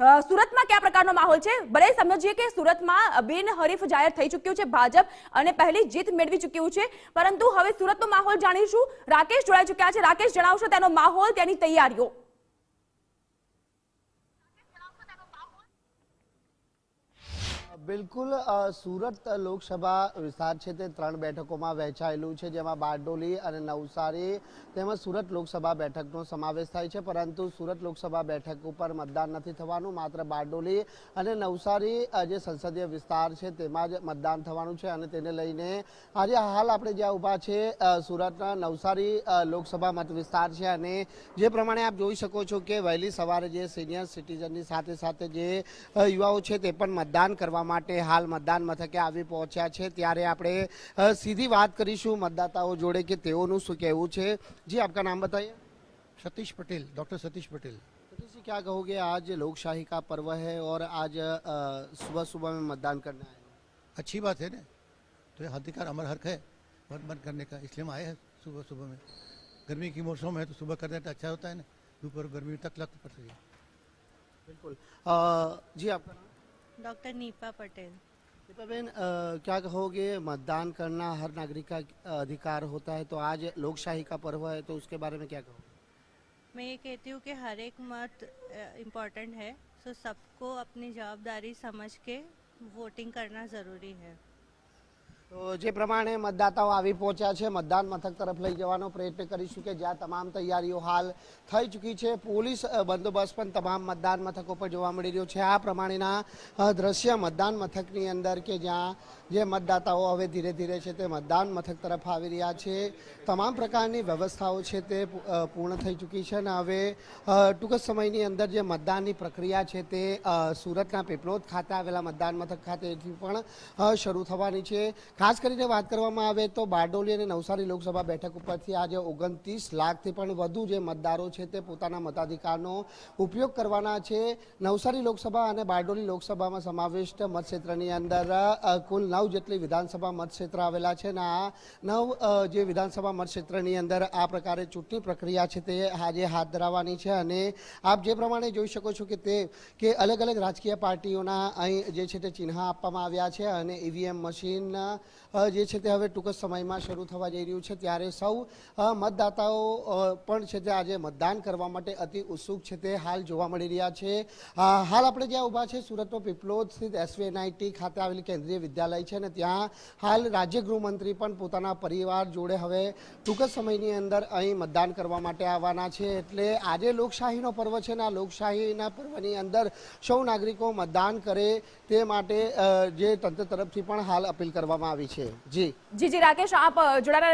સુરતમાં કયા પ્રકારનો માહોલ છે? ભલે સમજીએ કે સુરતમાં બિનહરીફ જાહેર થઈ ચૂક્યું છે ભાજપ અને પહેલી જીત મેળવી ચૂક્યું છે. પરંતુ હવે સુરતનો માહોલ જાણીશું. રાકેશ જોડાઈ ચૂક્યા છે. રાકેશ, જણાવશો તેનો માહોલ, તેની તૈયારીઓ. બિલકુલ સુરત લોકસભા વિસ્તાર છે તે ત્રણ બેઠકોમાં વહેંચાયેલું છે, જેમાં બારડોલી અને નવસારી તેમજ સુરત લોકસભા બેઠકનો સમાવેશ થાય છે. પરંતુ સુરત લોકસભા બેઠક ઉપર મતદાન નથી થવાનું, માત્ર બારડોલી અને નવસારી જે સંસદીય વિસ્તાર છે તેમાં જ મતદાન થવાનું છે. અને તેને લઈને આજે હાલ આપણે જ્યાં ઊભા છે સુરતના નવસારી લોકસભા મત વિસ્તાર છે. અને જે પ્રમાણે આપ જોઈ શકો છો કે વહેલી સવારે જે સિનિયર સિટીઝનની સાથે સાથે જે યુવાઓ છે તે પણ મતદાન કરવા માટે હાલ મતદાન મથકે આવી પહોંચ્યા છે ત્યારે આપણે અ, સીધી વાત કરીશું મતદાતાઓ જોડે કે તેઓનું શું કહેવું છે જી આપકા નામ बताइए सतीश पटेल डॉक्टर सतीश पटेल सतीश जी क्या कहोगे आज लोकशाही का पर्व है और आज अ, सुबह सुबह में मतदान करने आए हो। अच्छी बात है ना तो ये अधिकार अमर हक है मत मत करने का इसलिए हम आए हैं सुबह सुबह में गर्मी की मौसम है तो सुबह करने तो अच्छा होता है ना दोपहर गर्मी तक लग पड़ रही है बिल्कुल अ, जी आपका नाम डॉक्टर नीपा पटेल। नीपा बहन क्या कहोगे? मतदान करना हर नागरिक का अधिकार होता है तो आज लोकशाही का पर्व है तो उसके बारे में क्या कहोगे? मैं ये कहती हूँ कि हर एक मत इम्पोर्टेंट है सो सबको अपनी जवाबदारी समझ के वोटिंग करना ज़रूरी है। તો જે પ્રમાણે મતદાતાઓ આવી પહોંચ્યા છે, મતદાન મથક તરફ લઈ જવાનો પ્રયત્ન કરીશું કે જ્યાં તમામ તૈયારીઓ હાલ થઈ ચૂકી છે. પોલીસ બંદોબસ્ત પણ તમામ મતદાન મથકો પર જોવા મળી રહ્યો છે. આ પ્રમાણેના દ્રશ્ય મતદાન મથકની અંદર કે જ્યાં જે મતદાતાઓ હવે ધીરે ધીરે છે તે મતદાન મથક તરફ આવી રહ્યા છે. તમામ પ્રકારની વ્યવસ્થાઓ છે તે પૂર્ણ થઈ ચૂકી છે અને હવે ટૂંક સમયની અંદર જે મતદાનની પ્રક્રિયા છે તે સુરતના પીપલોદ ખાતે આવેલા મતદાન મથક ખાતેથી પણ શરૂ થવાની છે. ખાસ કરીને વાત કરવામાં આવે તો બારડોલી અને નવસારી લોકસભા બેઠક ઉપરથી આજે ઓગણત્રીસ લાખથી પણ વધુ જે મતદારો છે તે પોતાના મતાધિકારનો ઉપયોગ કરવાના છે. નવસારી લોકસભા અને બારડોલી લોકસભામાં સમાવિષ્ટ મતક્ષેત્રની અંદર કુલ નવ જેટલી વિધાનસભા મતક્ષેત્ર આવેલા છે અને આ નવ જે વિધાનસભા મતક્ષેત્રની અંદર આ પ્રકારે ચૂંટણી પ્રક્રિયા છે તે આજે હાથ ધરાવવાની છે. અને આપ જે પ્રમાણે જોઈ શકો છો કે તે કે અલગ અલગ રાજકીય પાર્ટીઓના અહીં જે છે તે ચિહ્ન આપવામાં આવ્યા છે અને ઈવીએમ મશીન અ, જે છે તે હવે ટૂંક જ સમયમાં શરૂ થવા જઈ રહ્યું છે. ત્યારે સૌ મતદાતાઓ પણ છે તે આજે મતદાન કરવા માટે અતિ ઉત્સુક છે તે હાલ જોવા મળી રહ્યા છે. હાલ આપણે જ્યાં ઊભા છે, સુરતનો પીપલોદ સ્થિત એસવીએનઆઈટી ખાતે આવેલી કેન્દ્રીય વિદ્યાલય છે અને ત્યાં હાલ રાજ્ય ગૃહમંત્રી પણ પોતાના પરિવાર જોડે હવે ટૂંક જ સમયની અંદર અહીં મતદાન કરવા માટે આવવાના છે. એટલે આજે લોકશાહીનો પર્વ છે ને આ લોકશાહીના પર્વની અંદર સૌ નાગરિકો મતદાન કરે તે માટે જે તંત્ર તરફથી પણ હાલ અપીલ કરવામાં આવી છે. જી. જી રાકેશ આપ જોડાયેલા